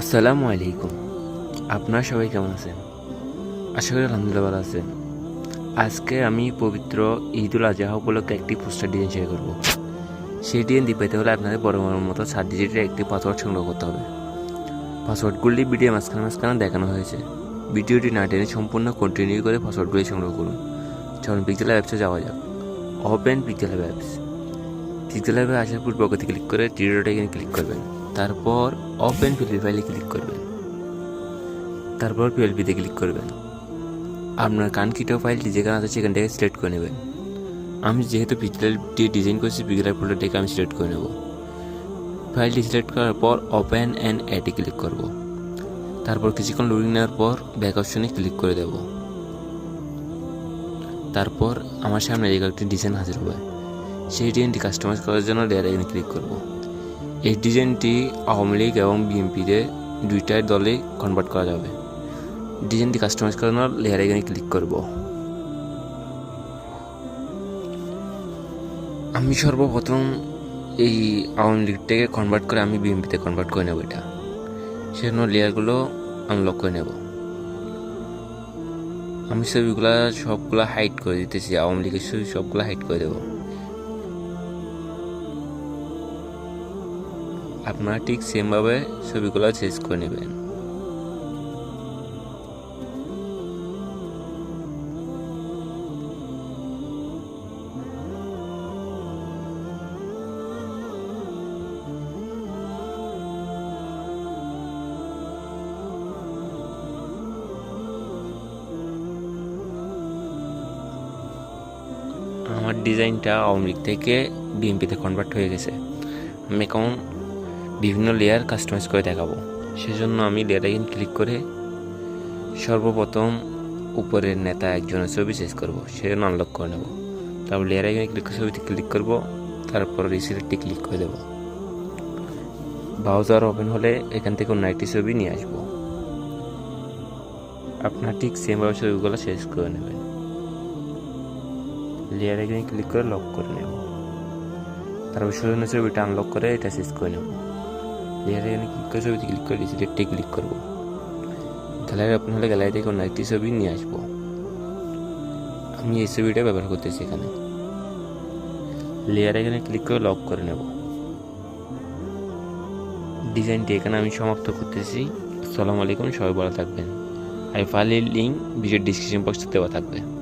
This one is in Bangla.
আসসালামু আলাইকুম। আপনারা সবাই কেমন আছেন? আশা করি আলহামদুলিল্লাহ ভালো আছেন। আজকে আমি পবিত্র ঈদুল আজহা উপলক্ষে একটি পোস্টার ডিজাইন শেয়ার করব। সেই ডিজাইন দিয়ে পেতে হলে আপনাদের বড় বড় মতো সাত ডিজিটের একটি পাসওয়ার্ড সংগ্রহ করতে হবে। পাসওয়ার্ডগুলি ভিডিও মাঝখানে মাঝখানে দেখানো হয়েছে। ভিডিওটি না টেনে সম্পূর্ণ কন্টিনিউ করে পাসওয়ার্ডগুলি সংগ্রহ করুন। চলুন পিক্সেল অ্যাপসে যাওয়া যাক। ওপেন পিক্সেল অ্যাপস পিক্সেল অ্যাপে আসার পর পকেটে ক্লিক করে টিরোটা এখানে ক্লিক করবেন। তারপর ওপেন পিএলপি ফাইলে ক্লিক করবেন। তারপর পিএলপিতে ক্লিক করবেন। আপনার কানকিটো ফাইলটি যেখানে আছে সেখান থেকে সিলেক্ট করে নেবেন। আমি যেহেতু পিক্সেল দিয়ে ডিজাইন করছি পিক্সেল ফোল্ডারটিকে আমি সিলেক্ট করে নেব। ফাইলটি সিলেক্ট করার পর ওপেন অ্যান্ড অ্যাডে ক্লিক করব। তারপর কিছুক্ষণ লোডিং নেওয়ার পর ব্যাক অপশনে ক্লিক করে দেব। তারপর আমার সামনে এই একটি ডিজাইন হাজির হবে, সেই ডিজাইনটি কাস্টমাইজ করার জন্য লেয়ার ক্লিক করব। এই ডিজাইনটি আওয়ামী লীগ এবং বিএনপিতে দুইটাই দলে কনভার্ট করা যাবে। ডিজাইনটি কাস্টমাইজ করানোর লেয়ার এখানে ক্লিক করব। আমি সর্বপ্রথম এই আওয়ামী লীগটাকে কনভার্ট করে আমি বিএনপিতে কনভার্ট করে নেব এটা। সেজন্য লেয়ারগুলো আনলক করে নেব। আমি ছবিগুলা সবগুলা হাইড করে দিতেছি আওয়ামী লীগের ছবি সবগুলা হাইড করে দেবো। আপনারা ঠিক সেমভাবে ছবিগুলো চেঞ্জ করে নেবেন। আমার ডিজাইনটা লীগ থেকে বিএনপিতে কনভার্ট হয়ে গেছে। আমি এখন বিভিন্ন লেয়ার কাস্টমাইজ করে দেখাবো। সেজন্য আমি লেয়ার এখানে ক্লিক করে সর্বপ্রথম উপরের নেতা একজনের ছবি চেঞ্জ করব, সেজন্য আনলক করে নেব। তারপর লেয়ার এখানে ক্লিক করে ছবিতে ক্লিক করব, তারপর রিসিলেটটি ক্লিক করে দেবো। ব্রাউজার ওপেন হলে এখান থেকে অন্য একটি ছবি নিয়ে আসব। আপনার ঠিক সেমভাবে ছবিগুলো শেষ করে নেবেন। লেয়ার এখানে ক্লিক করে লক করে নেব। তারপর সজন্য ছবিটা আনলক করে এটা শেষ করে নেব। লেয়ার এখানে ক্লিক করে ছবিতে ক্লিক করে সিলেক্টে ক্লিক করব। গ্যালারি ওপেন হলে গ্যালারি থেকে অন্য একটি ছবি নিয়ে আসব। আমি এই ছবিটা ব্যবহার করতেছি এখানে। লেয়ার এখানে ক্লিক করে লক করে নেব। ডিজাইনটি এখানে আমি সমাপ্ত করতেছি। আসসালামু আলাইকুম, সবাই ভালো থাকবেন। আর ফাইলের লিঙ্ক ভিডিও ডিসক্রিপশন বক্সে দেওয়া থাকবে।